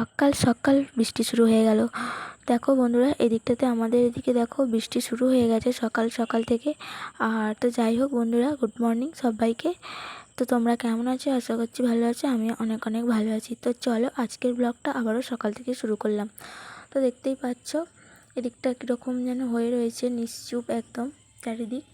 সকাল সকাল বৃষ্টি শুরু হয়ে গেল। দেখো বন্ধুরা, এদিকটাতে আমাদের এদিকে দেখো বৃষ্টি শুরু হয়ে গেছে সকাল সকাল থেকে। আর তো যাই হোক বন্ধুরা গুড মর্নিং সবাইকে। তো তোমরা কেমন আছো? আশা করছি ভালো আছো আমি অনেক অনেক ভালো আছি। তো চলো আজকের ব্লগটা আবারও সকাল থেকে শুরু করলাম। তো দেখতেই পাচ্ছ, এদিকটা কীরকম যেন হয়ে রয়েছে, নিশ্চুপ একদম চারিদিক।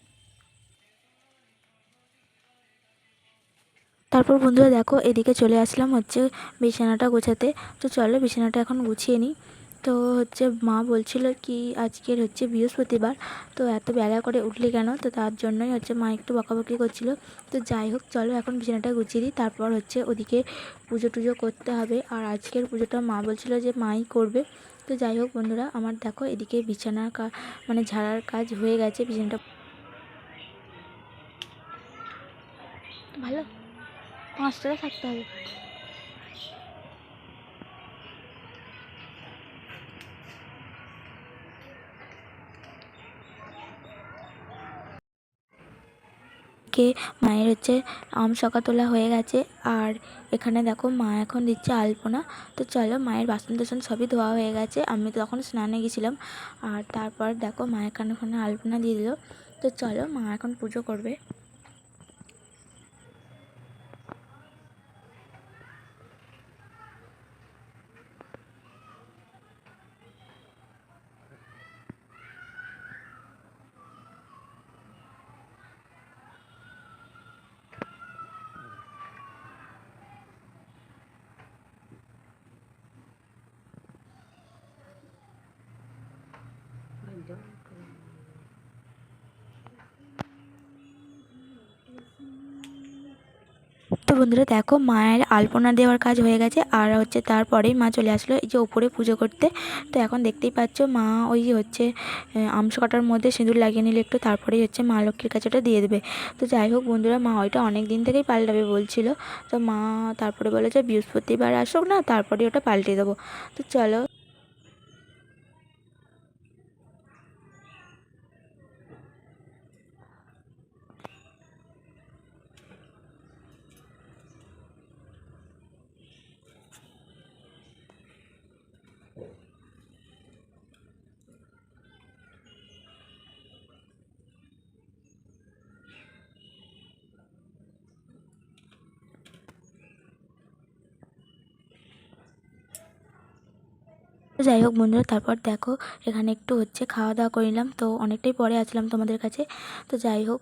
তারপর বন্ধুরা দেখো এদিকে চলে আসলাম হচ্ছে বিছানাটা গোছাতে। তো চলো বিছানাটা এখন গুছিয়ে নিই। তো হচ্ছে মা বলছিল কি আজকের হচ্ছে বৃহস্পতিবার, তো এত বেলা করে উঠলি কেন? তো তার জন্যই হচ্ছে মা একটু বকাবকি করছিল। তো যাই হোক, চলো এখন বিছানাটা গুছিয়ে দিই। তারপর হচ্ছে ওদিকে পুজো টুজো করতে হবে। আর আজকের পুজোটা মা বলছিল যে মাই করবে। তো যাই হোক বন্ধুরা, আমার দেখো এদিকে বিছানার মানে ঝাড়ার কাজ হয়ে গেছে বিছানাটা। ভালো? পাঁচটায় থাকতে হবে। কে? মায়ের হচ্ছে আম সকা তোলা হয়ে গেছে, আর এখানে দেখো মা এখন দিচ্ছে আলপনা। তো চলো মায়ের বাসন টাসন সবই ধোয়া হয়ে গেছে, আমি তো তখন স্নানে গেছিলাম। আর তারপর দেখো মা এখানে ওখানে আলপনা দিয়ে দিল। তো চলো মা এখন পুজো করবে। তো বন্ধুরা দেখো, মায়ের আলপনা দেওয়ার কাজ হয়ে গেছে, আর হচ্ছে তারপরেই মা চলে আসলো এই যে ওপরে পুজো করতে। তো এখন দেখতেই পাচ্ছ, মা ওই হচ্ছে আমস কাটার মধ্যে সিঁদুর লাগিয়ে নিলে একটু, তারপরেই হচ্ছে মা লক্ষ্মীর কাছে ওটা দিয়ে দেবে। তো যাই হোক বন্ধুরা, মা ওইটা অনেক দিন থেকেই পাল্টাবে বলছিল। তো মা তারপরে বলে যে বৃহস্পতিবার আসুক না তারপরে ওটা পাল্টে দেবো। তো চলো যাই হোক বন্ধুরা, তারপর দেখো, এখানে একটু হচ্ছে খাওয়া দাওয়া করে নিলাম। তো অনেকটাই পরে আসলাম তোমাদের কাছে। তো যাই হোক,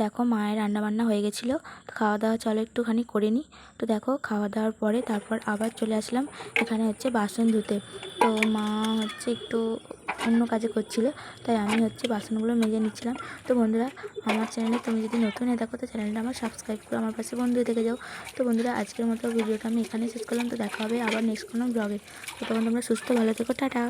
দেখো মায়ের রান্নাবান্না হয়ে গেছিল। খাওয়া দাওয়া চলো একটুখানি করে নিই তো দেখো খাওয়া দাওয়ার পরে তারপর আবার চলে আসলাম এখানে হচ্ছে বাসন ধুতে। তো মা হচ্ছে একটু অন্য কাজে করছিল, তাই আমি হচ্ছে বাসনগুলো মেজে নিচ্ছিলাম। তো বন্ধুরা, আমার চ্যানেলে তুমি যদি নতুন হয়ে থাকো, তো চ্যানেলটা আমার সাবস্ক্রাইব করে আমার পাশে বন্ধু থেকে যাও। তো বন্ধুরা, আজকের মতো ভিডিওটা আমি এখানে শেষ করলাম। তো দেখা হবে আবার নেক্সট কোনো ব্লগে তো তখন তোমরা সুস্থ ভালো থেকো টাটা।